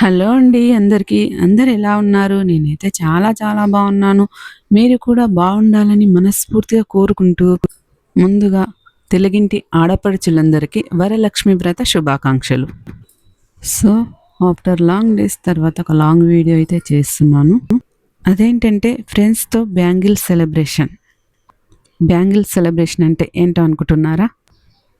Hello అండి అందరికీ. అందరు ఎలా ఉన్నారు? నేనైతే చాలా చాలా బాగున్నాను. మీరు కూడా బాగుండాలని మనస్ఫూర్తిగా కోరుకుంటూ ముందుగా తెలుగింటి ఆడపడుచులందరికీ వరలక్ష్మి వ్రత శుభాకాంక్షలు. సో ఆఫ్టర్ లాంగ్ డేస్ తర్వాత ఒక లాంగ్ వీడియో అయితే చేస్తున్నాను. అదేంటంటే ఫ్రెండ్స్తో బ్యాంగిల్ సెలబ్రేషన్. బ్యాంగిల్ సెలబ్రేషన్ అంటే ఏంటో అనుకుంటున్నారా?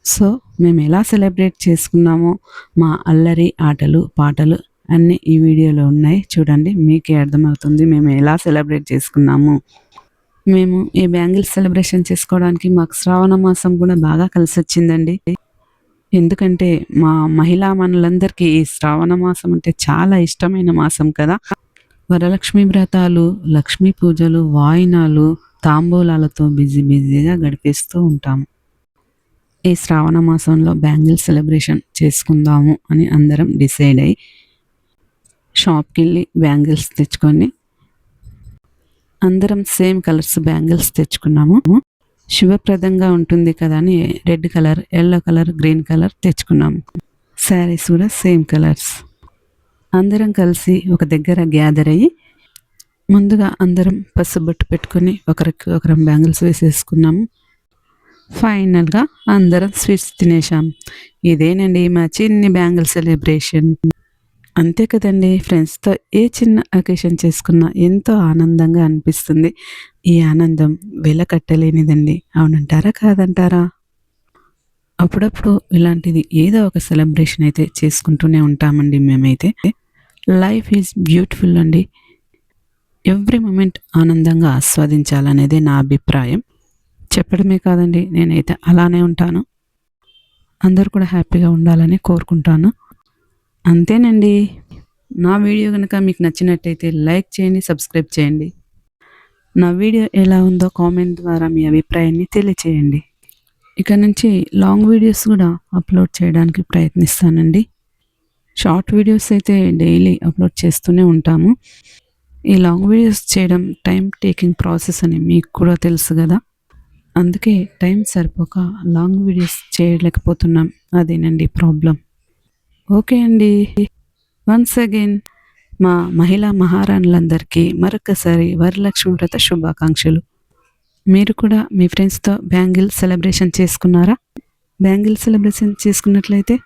సో మేము ఎలా సెలబ్రేట్ చేసుకున్నామో మా అల్లరి ఆటలు పాటలు అన్నీ ఈ వీడియోలో ఉన్నాయి. చూడండి మీకే అర్థమవుతుంది మేము ఎలా సెలబ్రేట్ చేసుకున్నాము. మేము ఈ బ్యాంగిల్ సెలబ్రేషన్ చేసుకోవడానికి మాకు శ్రావణ మాసం కూడా బాగా కలిసి వచ్చిందండి ఎందుకంటే మా మహిళా మనులందరికీ ఈ శ్రావణ మాసం అంటే చాలా ఇష్టమైన మాసం కదా. వరలక్ష్మి వ్రతాలు లక్ష్మీ పూజలు వాయినాలు తాంబూలాలతో బిజీ బిజీగా గడిపేస్తూ ఉంటాము. ఈ శ్రావణ మాసంలో బ్యాంగిల్ సెలబ్రేషన్ చేసుకుందాము అని అందరం డిసైడ్ అయ్యి షాప్కి వెళ్ళి బ్యాంగిల్స్ తెచ్చుకొని అందరం సేమ్ కలర్స్ బ్యాంగిల్స్ తెచ్చుకున్నాము. శుభప్రదంగా ఉంటుంది కదా అని red colour yellow colour green colour తెచ్చుకున్నాము. శారీస్ కూడా సేమ్ కలర్స్. అందరం కలిసి ఒక దగ్గర గ్యాదర్ అయ్యి ముందుగా అందరం పసుబొట్టు పెట్టుకొని ఒకరికి ఒకరం బ్యాంగిల్స్ వేసేసుకున్నాము. ఫైనల్గా అందరం స్వీట్స్ తినేసాం ఇదేనండి మా చిన్ని బ్యాంగిల్ సెలబ్రేషన్. అంతే కదండి. ఫ్రెండ్స్తో ఏ చిన్న అకేషన్ చేసుకున్నా ఎంతో ఆనందంగా అనిపిస్తుంది. ఈ ఆనందం వెల కట్టలేనిదండి. అవునంటారా? కాదంటారా? అప్పుడప్పుడు ఇలాంటిది ఏదో ఒక సెలబ్రేషన్ అయితే చేసుకుంటూనే ఉంటామండి మేమైతే. లైఫ్ ఈజ్ బ్యూటిఫుల్ అండి. ఎవ్రీ మూమెంట్ ఆనందంగా ఆస్వాదించాలనేదే నా అభిప్రాయం. చెప్పడమే కాదండి నేనైతే అలానే ఉంటాను. అందరూ కూడా హ్యాపీగా ఉండాలని కోరుకుంటాను. అంతేనండి. నా వీడియో కనుక మీకు నచ్చినట్టయితే లైక్ చేయండి సబ్స్క్రైబ్ చేయండి. నా వీడియో ఎలా ఉందో కామెంట్ ద్వారా మీ అభిప్రాయాన్ని తెలియచేయండి. ఇక నుంచి లాంగ్ వీడియోస్ కూడా అప్లోడ్ చేయడానికి ప్రయత్నిస్తానండి. షార్ట్ వీడియోస్ అయితే డైలీ అప్లోడ్ చేస్తూనే ఉంటాము. ఈ లాంగ్ వీడియోస్ చేయడం టైం టేకింగ్ ప్రాసెస్ అని మీకు కూడా తెలుసు కదా. అందుకే టైం సరిపోక లాంగ్ వీడియోస్ చేయలేకపోతున్నాం. అదేనండి ప్రాబ్లం. ఓకే అండి. వన్స్ అగైన్ మా మహిళా మహారాణులందరికీ మరొకసారి వరలక్ష్మి వ్రత శుభాకాంక్షలు. మీరు కూడా మీ ఫ్రెండ్స్తో బ్యాంగిల్ సెలబ్రేషన్ చేసుకున్నారా? బ్యాంగిల్ సెలబ్రేషన్ చేసుకున్నట్లయితే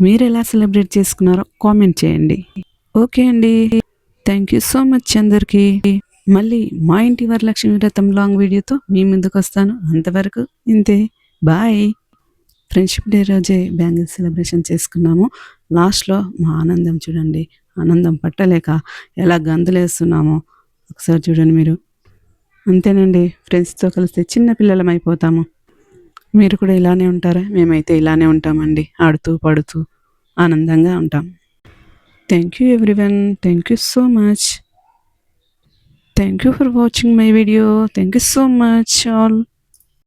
మీరు ఎలా సెలబ్రేట్ చేసుకున్నారో కామెంట్ చేయండి. ఓకే అండి. థ్యాంక్ యూ సో మచ్ అందరికీ. మళ్ళీ మా ఇంటి వరలక్ష్మి వ్రతం లాంగ్ వీడియోతో మీ ముందుకు వస్తాను అంతవరకు ఇంతే. బాయ్ ఫ్రెండ్షిప్ డే రోజే బ్యాంగిల్ సెలబ్రేషన్ చేసుకున్నాము. లాస్ట్లో మా ఆనందం చూడండి ఆనందం పట్టలేక ఎలా గంతులేస్తున్నామో ఒకసారి చూడండి మీరు. అంతేనండి ఫ్రెండ్స్తో కలిస్తే చిన్న పిల్లలం అయిపోతాము. మీరు కూడా ఇలానే ఉంటారా? మేమైతే ఇలానే ఉంటామండి ఆడుతూ పడుతూ ఆనందంగా ఉంటాం. Thank you everyone thank you so much thank you for watching my video thank you so much all